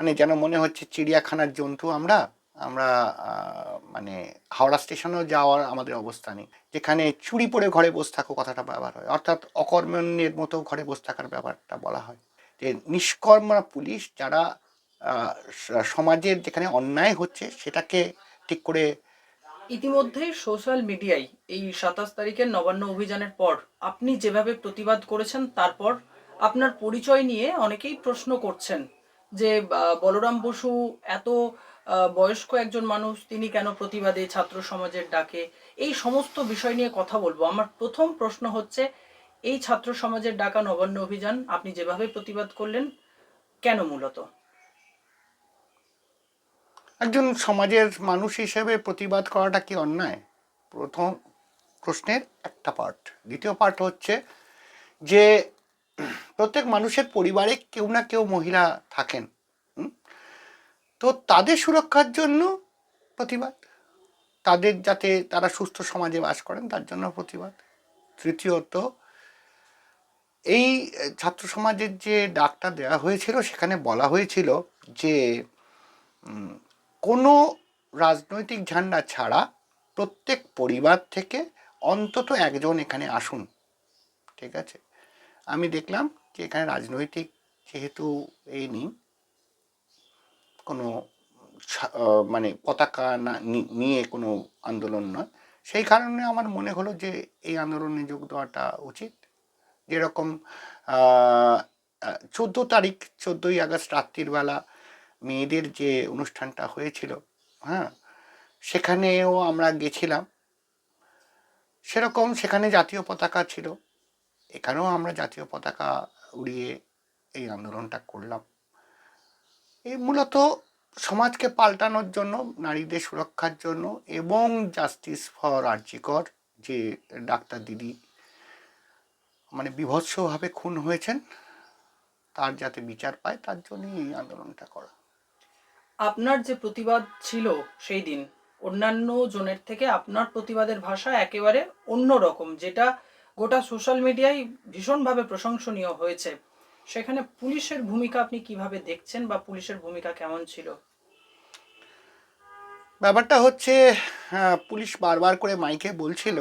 মানে যেন মনে হচ্ছে চিড়িয়াখানার জন্তু আমরা আমরা মানে হাওড়া স্টেশনেও যাওয়ার আমাদের অবস্থা নেই। যেখানে চুরি পরে ঘরে বসে থাকো কথাটা ব্যবহার হয়। অর্থাৎ অকর্মণ্যের মতো ঘরে বসে থাকার ব্যাপারটা বলা হয়। যে নিষ্কর্মা পুলিশ যারা সমাজের যেখানে অন্যায় হচ্ছে সেটাকে ঠিক করে ইতিমধ্যেই সোশ্যাল মিডিয়ায় এই সাতাশ তারিখের নবান্ন অভিযানের পর আপনি যেভাবে প্রতিবাদ করেছেন, তারপর আপনার পরিচয় নিয়ে অনেকেই প্রশ্ন করছেন। যে বলরাম বসু এত বয়স্ক একজন মানুষ, তিনি কেন প্রতিবাদে ছাত্র সমাজের ডাকে? এই সমস্ত বিষয় নিয়ে কথা বলব। আমার প্রথম প্রশ্ন হচ্ছে, এই ছাত্র সমাজের ডাকা নবান্ন অভিযান আপনি যেভাবে প্রতিবাদ করলেন, কেন মূলত? একজন সমাজের মানুষ হিসেবে প্রতিবাদ করাটা কি অন্যায়? প্রথম প্রশ্নের একটা পার্ট দ্বিতীয় পার্ট হচ্ছে যে প্রত্যেক মানুষের পরিবারে কেউ না কেউ মহিলা থাকেন তো তাদের সুরক্ষার জন্য প্রতিবাদ, তাদের যাতে তারা সুস্থ সমাজে বাস করেন, তার জন্য প্রতিবাদ। তৃতীয়ত, এই ছাত্র সমাজের যে ডাকটা দেওয়া হয়েছিল, সেখানে বলা হয়েছিল যে কোনো রাজনৈতিক ঝান্ডা ছাড়া প্রত্যেক পরিবার থেকে অন্তত একজন এখানে আসুন, ঠিক আছে? আমি দেখলাম যে এখানে রাজনৈতিক যেহেতু এই নেই, কোনো মানে পতাকা না নিয়ে কোনো আন্দোলন নয়। সেই কারণে আমার মনে হলো যে এই আন্দোলনে যোগ দেওয়াটা উচিত। যেরকম চোদ্দ তারিখ, চোদ্দোই আগস্ট রাত্রির বেলা মেয়েদের যে অনুষ্ঠানটা হয়েছিল হ্যাঁ সেখানেও আমরা গেছিলাম। সেরকম সেখানে জাতীয় পতাকা ছিল। এখানেও আমরা জাতীয় পতাকা উড়িয়ে এই আন্দোলনটা করলাম। এই মূলত সমাজকে পাল্টানোর জন্য, নারীদের সুরক্ষার জন্য এবং জাস্টিস ফর আর্জিকর যে ডাক্তার দিদি মানে বিভৎসভাবে খুন হয়েছেন, তার যাতে বিচার পায়, তার জন্যই এই আন্দোলনটা করা। আপনার যে প্রতিবাদ ছিল সেই দিন, অন্যান্য জনের থেকে আপনার প্রতিবাদের ভাষা একেবারে অন্য রকম যেটা গোটা সোশ্যাল মিডিয়ায় ভীষণভাবে প্রশংসনীয় হয়েছে। সেখানে পুলিশের ভূমিকা আপনি কীভাবে দেখছেন বা পুলিশের ভূমিকা কেমন ছিল? ব্যাপারটা হচ্ছে পুলিশ বারবার করে মাইকে বলছিল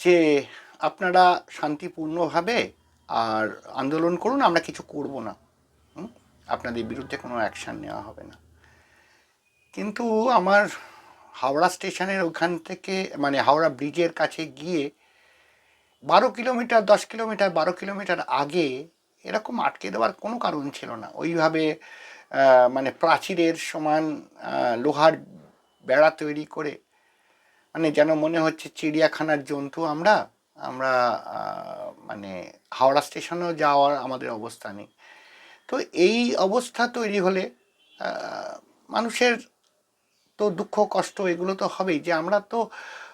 যে, আপনারা শান্তিপূর্ণভাবে আর আন্দোলন করুন, আমরা কিছু করব না। আপনাদের বিরুদ্ধে কোনো অ্যাকশান নেওয়া হবে না। কিন্তু আমার হাওড়া স্টেশনের ওখান থেকে মানে হাওড়া ব্রিজের কাছে গিয়ে বারো কিলোমিটার, দশ কিলোমিটার, বারো কিলোমিটার আগে এরকম আটকে দেওয়ার কোনো কারণ ছিল না। ওইভাবে মানে প্রাচীরের সমান লোহার বেড়া তৈরি করে মানে যেন মনে হচ্ছে চিড়িয়াখানার জন্তু আমরা আমরা মানে হাওড়া স্টেশনেও যাওয়ার আমাদের অবস্থা নেই। তো এই অবস্থা তৈরি হলে মানুষের তো দুঃখ, কষ্ট এগুলো তো হবেই। যে আমরা তো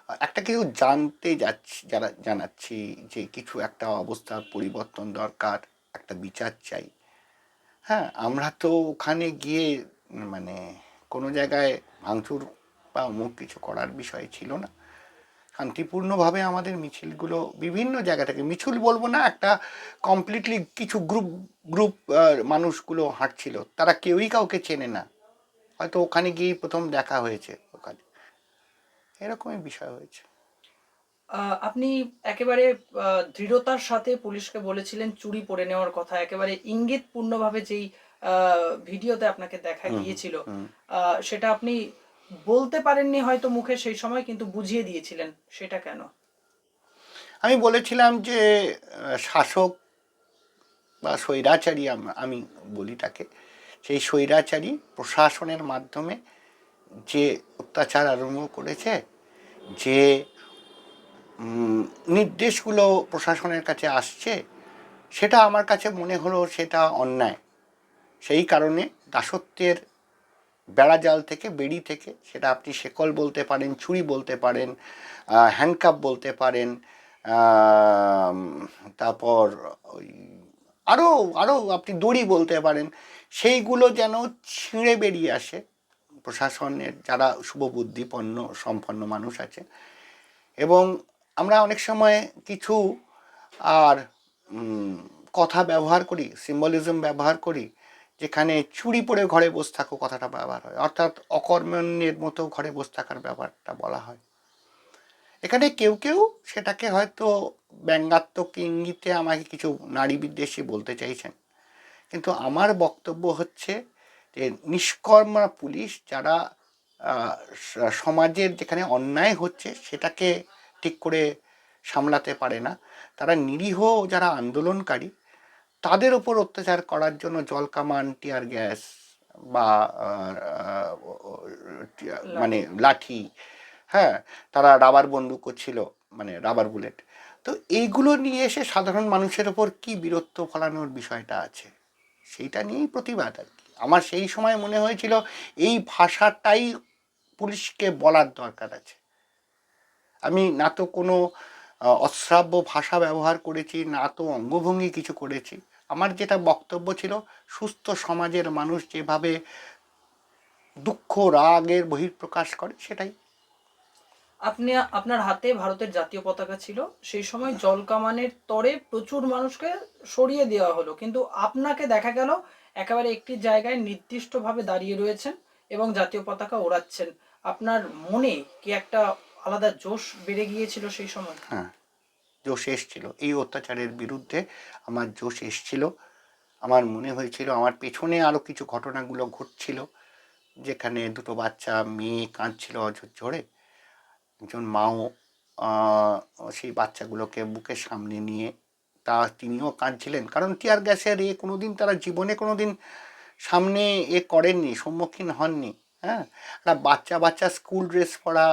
একটা কিছু জানতে যাচ্ছি, যারা জানাচ্ছি যে কিছু একটা অবস্থার পরিবর্তন দরকার, একটা বিচার চাই। হ্যাঁ আমরা তো ওখানে গিয়ে মানে কোনো জায়গায় ভাঙচুর বা অমুক কিছু করার বিষয় ছিল না। শান্তিপূর্ণভাবে আমাদের মিছিলগুলো বিভিন্ন জায়গা থেকে, মিছিল বলব না, একটা কমপ্লিটলি কিছু গ্রুপ গ্রুপ মানুষগুলো হাঁটছিল। তারা কেউই কাউকে চেনে না। হয়তো ওখানে গিয়েই প্রথম দেখা হয়েছে। এরকমই বিষয় হয়েছে। আপনি একেবারে দৃঢ়তার সাথে পুলিশকে বলেছিলেন চুরি পরে নেওয়ার কথা একেবারে ইঙ্গিতপূর্ণভাবে যেই ভিডিওতে আপনাকে দেখা গিয়েছিল সেটা আপনি বলতে পারেননি হয়তো মুখে সেই সময় কিন্তু বুঝিয়ে দিয়েছিলেন সেটা কেন? আমি বলেছিলাম যে শাসক বা স্বৈরাচারী আম- আমি বলি তাকে সেই স্বৈরাচারী প্রশাসনের মাধ্যমে যে অত্যাচার আরম্ভ করেছে, যে নির্দেশগুলো প্রশাসনের কাছে আসছে, সেটা আমার কাছে মনে হলো সেটা অন্যায়। সেই কারণে দাসত্বের বেড়াজাল থেকে, বেড়ি থেকে, সেটা আপনি শেকল বলতে পারেন, ছুরি বলতে পারেন হ্যান্ডকাপ বলতে পারেন তারপর ওই আরও আরও আপনি দড়ি বলতে পারেন, সেইগুলো যেন ছিঁড়ে বেরিয়ে আসে। প্রশাসনের যারা শুভবুদ্ধিপন্ন সম্পন্ন মানুষ আছে। এবং আমরা অনেক সময় কিছু আর কথা ব্যবহার করি সিম্বলিজম ব্যবহার করি, যেখানে চুরি পরে ঘরে বসে থাকো কথাটা ব্যবহার হয়। অর্থাৎ অকর্মণ্যের মতো ঘরে বসে থাকার ব্যাপারটা বলা হয়। এখানে কেউ কেউ সেটাকে হয়তো ব্যঙ্গাত্মক ইঙ্গিতে আমাকে কিছু নারী বিদ্বেষী বলতে চাইছেন। কিন্তু আমার বক্তব্য হচ্ছে যে নিষ্কর্মা পুলিশ যারা সমাজের যেখানে অন্যায় হচ্ছে সেটাকে ঠিক করে সামলাতে পারে না। তারা নিরীহ যারা আন্দোলনকারী তাদের ওপর অত্যাচার করার জন্য জলকামান টিয়ার গ্যাস বা মানে লাঠি। হ্যাঁ তারা রাবার বন্দুকও ছিল মানে রাবার বুলেট। তো এইগুলো নিয়ে এসে সাধারণ মানুষের ওপর কি বীরত্ব ফলানোর বিষয়টা আছে? সেইটা নিয়েই প্রতিবাদ আর আমার সেই সময় মনে হয়েছিল এই ভাষাটাই পুলিশকে বলার দরকার আছে। আমি না তো কোনো অশ্রাব্য ভাষা ব্যবহার করেছি, না তো অঙ্গভঙ্গি কিছু করেছি। আমার যেটা বক্তব্য ছিল, সুস্থ সমাজের মানুষ যেভাবে দুঃখ, রাগের বহিঃপ্রকাশ করে, সেটাই। আপনি, আপনার হাতে ভারতের জাতীয় পতাকা ছিল, সেই সময় জলকামানের তরে প্রচুর মানুষকে সরিয়ে দেওয়া হলো, কিন্তু আপনাকে দেখা গেল একেবারে একটি জায়গায় নির্দিষ্টভাবে দাঁড়িয়ে রয়েছেন এবং জাতীয় পতাকা ওড়াচ্ছেন। আপনার মনে কি একটা আলাদা জোশ বেড়ে গিয়েছিল সেই সময়? হ্যাঁ জোশ এসছিল। এই অত্যাচারের বিরুদ্ধে আমার জোশ এসছিল। আমার মনে হয়েছিল, আমার পেছনে আরও কিছু ঘটনাগুলো ঘটছিল, যেখানে দুটো বাচ্চা, মেয়ে কাঁদছিল অঝর ঝরে। একজন মাও সেই বাচ্চাগুলোকে বুকের সামনে নিয়ে তা তিনিও কাঁদছিলেন। কারণ টিয়ার গ্যাসের এ কোনোদিন তারা জীবনে কোনোদিন সামনে এ করেননি, সম্মুখীন হননি হ্যাঁ? বাচ্চা বাচ্চা স্কুল ড্রেস পরা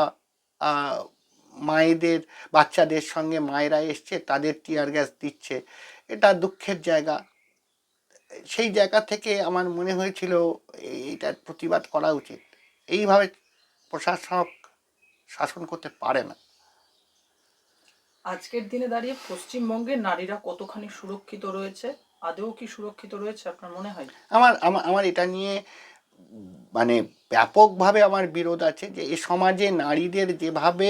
মায়েদের, বাচ্চাদের সঙ্গে মায়েরা এসছে, তাদের টিয়ার গ্যাস দিচ্ছে, এটা দুঃখের জায়গা। সেই জায়গা থেকে আমার মনে হয়েছিল এইটার প্রতিবাদ করা উচিত। এইভাবে প্রশাসক শাসন করতে পারে না। আজকের দিনে দাঁড়িয়ে পশ্চিমবঙ্গের নারীরা কতখানি সুরক্ষিত রয়েছে? আদৌ কি সুরক্ষিত রয়েছে আপনার মনে হয়? আমার আমার এটা নিয়ে মানে ব্যাপকভাবে আমার বিরোধ আছে যে এ সমাজে নারীদের যেভাবে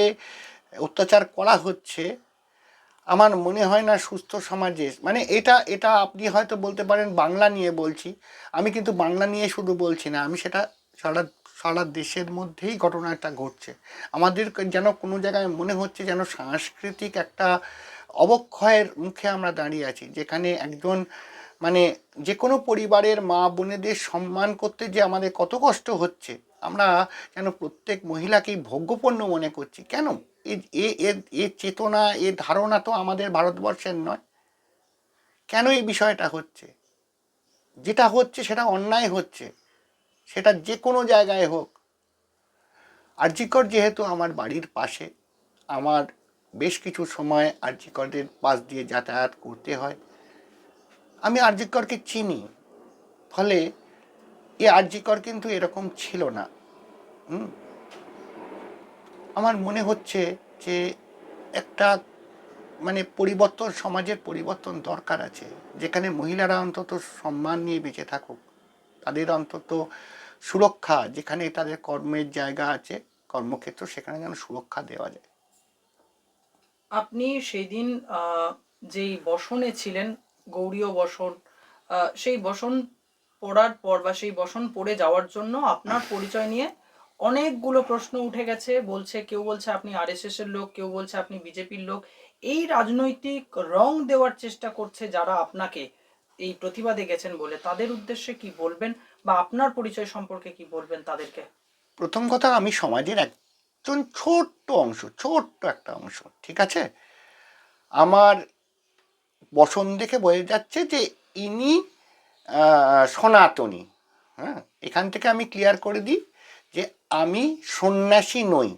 অত্যাচার করা হচ্ছে, আমার মনে হয় না সুস্থ সমাজে। মানে এটা এটা আপনি হয়তো বলতে পারেন বাংলা নিয়ে বলছি। আমি কিন্তু বাংলা নিয়ে শুধু বলছি না, আমি সেটা সারা সারা দেশের মধ্যেই ঘটনাটা ঘটছে। আমাদের যেন কোনো জায়গায় মনে হচ্ছে যেন সাংস্কৃতিক একটা অবক্ষয়ের মুখে আমরা দাঁড়িয়ে আছি, যেখানে একজন মানে যে কোনো পরিবারের মা বোনেদের সম্মান করতে যে আমাদের কত কষ্ট হচ্ছে, আমরা যেন প্রত্যেক মহিলাকেই ভোগ্যপণ্য মনে করছি। কেন? এ চেতনা, এ ধারণা তো আমাদের ভারতবর্ষের নয়। কেন এই বিষয়টা হচ্ছে? যেটা হচ্ছে সেটা অন্যায় হচ্ছে। সেটা যে কোনো জায়গায় হোক। আরজিকর যেহেতু আমার বাড়ির পাশে, আমার বেশ কিছু সময় আরজিকরের পাশ দিয়ে যাতায়াত করতে হয়। আমি আরজিকরকে চিনি, ফলে এ আরজিকর কিন্তু এরকম ছিল না। আমার মনে হচ্ছে যে একটা মানে পরিবর্তন, সমাজের পরিবর্তন দরকার আছে, যেখানে মহিলারা অন্তত সম্মান নিয়ে বেঁচে থাকুক। তাদের অন্তত সুরক্ষা যেখানে তাদের কর্মের জায়গা আছে, কর্মক্ষেত্র, সেখানে যেন সুরক্ষা দেওয়া যায়। আপনি সেই দিন যেই বসনে ছিলেন, গৌরীয় বসন সেই বসন পড়ার পর বা সেই বসন পড়ে যাওয়ার জন্য আপনার পরিচয় নিয়ে অনেকগুলো প্রশ্ন উঠে গেছে। বলছে, কেউ বলছে আপনি আরএসএস এর লোক, কেউ বলছে আপনি বিজেপির লোক। এই রাজনৈতিক রং দেওয়ার চেষ্টা করছে যারা আপনাকে। এই প্রতিবাদে গেছেন বলে তাদের উদ্দেশ্যে কি বলবেন বা আপনার পরিচয় সম্পর্কে কি বলবেন তাদেরকে? প্রথম কথা, আমি সমাজের একজন ছোট্ট অংশ, ছোট্ট একটা অংশ, ঠিক আছে? আমার বসন দেখে বোঝা যাচ্ছে যে ইনি সনাতনী হ্যাঁ? এখান থেকে আমি ক্লিয়ার করে দিই যে আমি সন্ন্যাসী নই।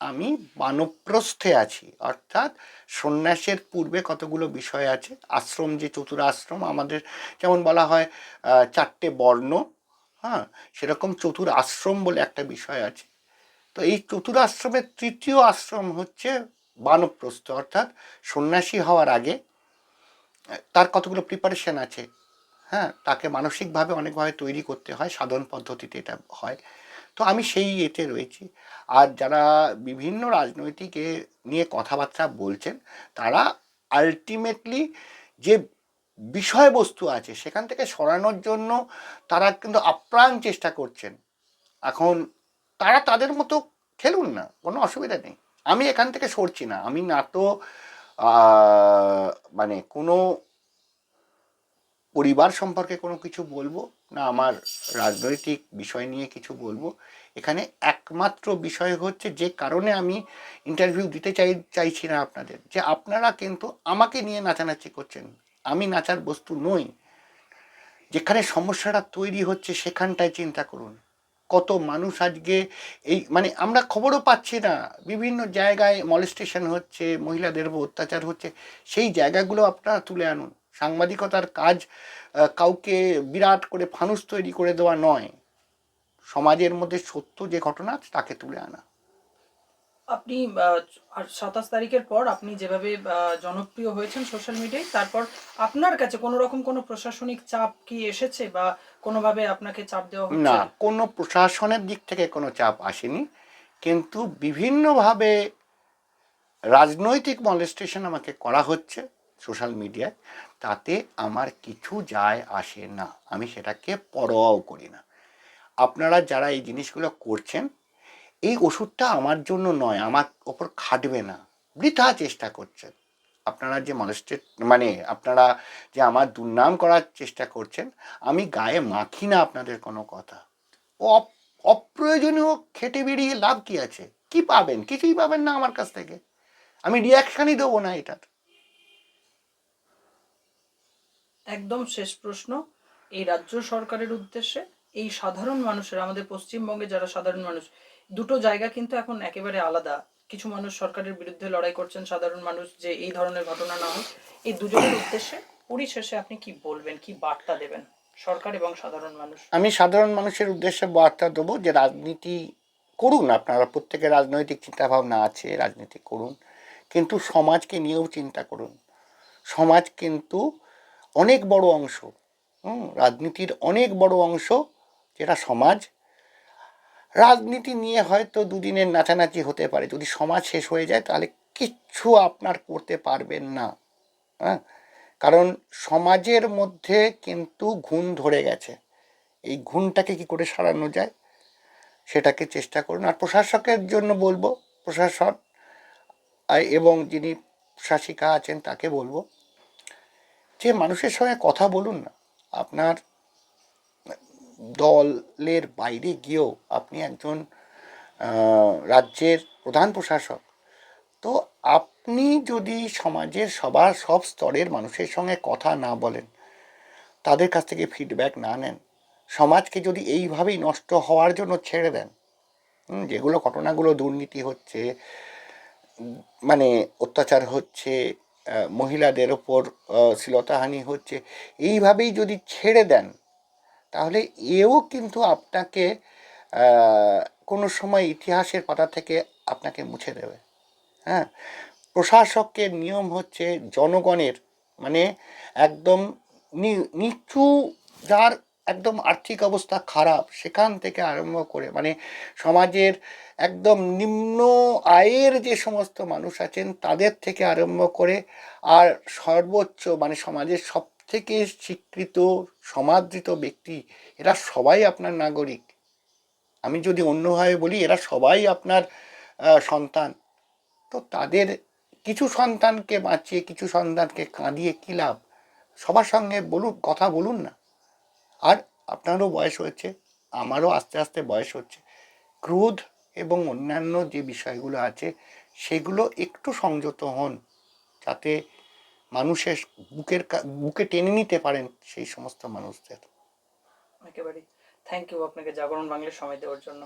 আমি বানপ্রস্থে আছি। অর্থাৎ সন্ন্যাসের পূর্বে কতগুলো বিষয় আছে? আশ্রম যে চতুর আশ্রম আমাদের যেমন বলা হয় চারটে বর্ণ হ্যাঁ? সেরকম চতুর আশ্রম বলে একটা বিষয় আছে। তো এই চতুর আশ্রমের তৃতীয় আশ্রম হচ্ছে বানপ্রস্থ। অর্থাৎ সন্ন্যাসী হওয়ার আগে তার কতগুলো প্রিপারেশন আছে? হ্যাঁ? তাকে মানসিকভাবে অনেকভাবে তৈরি করতে হয়, সাধন পদ্ধতিতে এটা হয়। তো আমি সেই এতে রয়েছি। আর যারা বিভিন্ন রাজনৈতিক নিয়ে কথাবার্তা বলছেন, তারা আলটিমেটলি যে বিষয়বস্তু আছে, সেখান থেকে সরানোর জন্য তারা কিন্তু আপ্রাণ চেষ্টা করছেন। এখন তারা তাদের মতো খেলুন না, কোনো অসুবিধা নেই। আমি এখান থেকে সরছি না। আমি না তো মানে কোনো পরিবার সম্পর্কে কোনো কিছু বলব না, আমার রাজনৈতিক বিষয় নিয়ে কিছু বলব। এখানে একমাত্র বিষয় হচ্ছে যে কারণে আমি ইন্টারভিউ দিতে চাই, চাইছি না আপনাদের। যে আপনারা কিন্তু আমাকে নিয়ে নাচানাচি করছেন। আমি নাচার বস্তু নই। যেখানে সমস্যাটা তৈরি হচ্ছে সেখানটায় চিন্তা করুন। কত মানুষ আজকে এই মানে আমরা খবরও পাচ্ছি না। বিভিন্ন জায়গায় মলেস্টেশন হচ্ছে মহিলাদের অত্যাচার হচ্ছে। সেই জায়গাগুলো আপনারা তুলে আনুন। সাংবাদিকতার কাজ কাউকে বিরাট করে ফানুস তৈরি করে দেওয়া নয়। সমাজের মধ্যে সত্য যে ঘটনা তাকে তুলে আনা। আপনি সাতাশ তারিখের পর আপনি যেভাবে জনপ্রিয় হয়েছেন সোশ্যাল মিডিয়ায় তারপর আপনার কাছে কোনো রকম কোনো প্রশাসনিক চাপ কি এসেছে বা কোনোভাবে আপনাকে চাপ দেওয়া না কোনো প্রশাসনের দিক থেকে কোনো চাপ আসেনি। কিন্তু বিভিন্নভাবে রাজনৈতিক মলেস্টেশন আমাকে করা হচ্ছে। সোশ্যাল মিডিয়ায়, তাতে আমার কিছু যায় আসে না। আমি সেটাকে পরোয়াও করি না। আপনারা যারা এই জিনিসগুলো করছেন, এই ওষুধটা আমার জন্য নয়, আমার ওপর খাটবে না। বৃথা চেষ্টা করছেন। আপনারা যে মলেস্টেড মানে আপনারা যে আমার দুর্নাম করার চেষ্টা করছেন, আমি গায়ে মাখি না আপনাদের কোনো কথা। অপ- অপ্রয়োজনীয় খেটে বেরিয়ে লাভ কি আছে? কি পাবেন? কিছুই পাবেন না আমার কাছ থেকে। আমি রিয়াকশানই দেবো না এটার। একদম শেষ প্রশ্ন, এই রাজ্য সরকারের উদ্দেশ্যে, এই সাধারণ মানুষের, আমাদের পশ্চিমবঙ্গে যারা সাধারণ মানুষ, দুটো জায়গা কিন্তু এখন একেবারে আলাদা। কিছু মানুষ সরকারের বিরুদ্ধে লড়াই করছেন সাধারণ মানুষ যে এই ধরনের ঘটনা না হোক। এই দুজনের উদ্দেশ্যে পরিশেষে আপনি কি বলবেন, কি বার্তা দেবেন সরকার এবং সাধারণ মানুষ? আমি সাধারণ মানুষের উদ্দেশ্যে বার্তা দেবো যে রাজনীতি করুন আপনারা প্রত্যেকের রাজনৈতিক চিন্তাভাবনা আছে, রাজনীতি করুন। কিন্তু সমাজকে নিয়েও চিন্তা করুন। সমাজ কিন্তু অনেক বড় অংশ, হুম, রাজনীতির অনেক বড় অংশ যেটা সমাজ। রাজনীতি নিয়ে হয়তো দুদিনের নাচানাচি হতে পারে, যদি সমাজ শেষ হয়ে যায় তাহলে কিচ্ছু আপনার করতে পারবেন না হ্যাঁ। কারণ সমাজের মধ্যে কিন্তু ঘুণ ধরে গেছে, এই ঘুণটাকে কি করে সারানো যায় সেটাকে চেষ্টা করুন। আর প্রশাসকের জন্য বলব, প্রশাসন, আ- এবং যিনি শাসিকা আছেন তাকে বলব যে মানুষের সঙ্গে কথা বলুন না, আপনার দলের বাইরে গিয়েও আপনি একজন রাজ্যের প্রধান প্রশাসক, তো আপনি যদি সমাজের সবার সব স্তরের মানুষের সঙ্গে কথা না বলেন, তাদের কাছ থেকে ফিডব্যাক না নেন, সমাজকে যদি এইভাবেই নষ্ট হওয়ার জন্য ছেড়ে দেন যেগুলো ঘটনাগুলো দুর্নীতি হচ্ছে মানে অত্যাচার হচ্ছে মহিলাদের ওপর শ্লীলতাহানি হচ্ছে, এইভাবেই যদি ছেড়ে দেন, তাহলে এও কিন্তু আপনাকে কোনো সময় ইতিহাসের পাতা থেকে আপনাকে মুছে দেবে। হ্যাঁ? প্রশাসকের নিয়ম হচ্ছে জনগণের মানে একদম নিচু যার একদম আর্থিক অবস্থা খারাপ, সেখান থেকে আরম্ভ করে মানে সমাজের একদম নিম্ন আয়ের যে সমস্ত মানুষ আছেন, তাদের থেকে আরম্ভ করে, আর সর্বোচ্চ মানে সমাজের সব থেকে স্বীকৃত, সমাদৃত ব্যক্তি, এরা সবাই আপনার নাগরিক। আমি যদি অন্যভাবে বলি, এরা সবাই আপনার সন্তান। তো তাদের কিছু সন্তানকে বাঁচিয়ে, কিছু সন্তানকে কাঁদিয়ে কী লাভ? সবার সঙ্গে বলুন, কথা বলুন না। আর আপনারও বয়স হয়েছে, আমারও আস্তে আস্তে বয়স হচ্ছে। ক্রোধ এবং অন্যান্য যে বিষয়গুলো আছে, সেগুলো একটু সংযত হন, যাতে মানুষের বুকের বুকে টেনে নিতে পারেন সেই সমস্ত মানুষদের। একেবারেই। থ্যাংক ইউ আপনাকে জাগরণ বাংলার সময় দেওয়ার জন্য।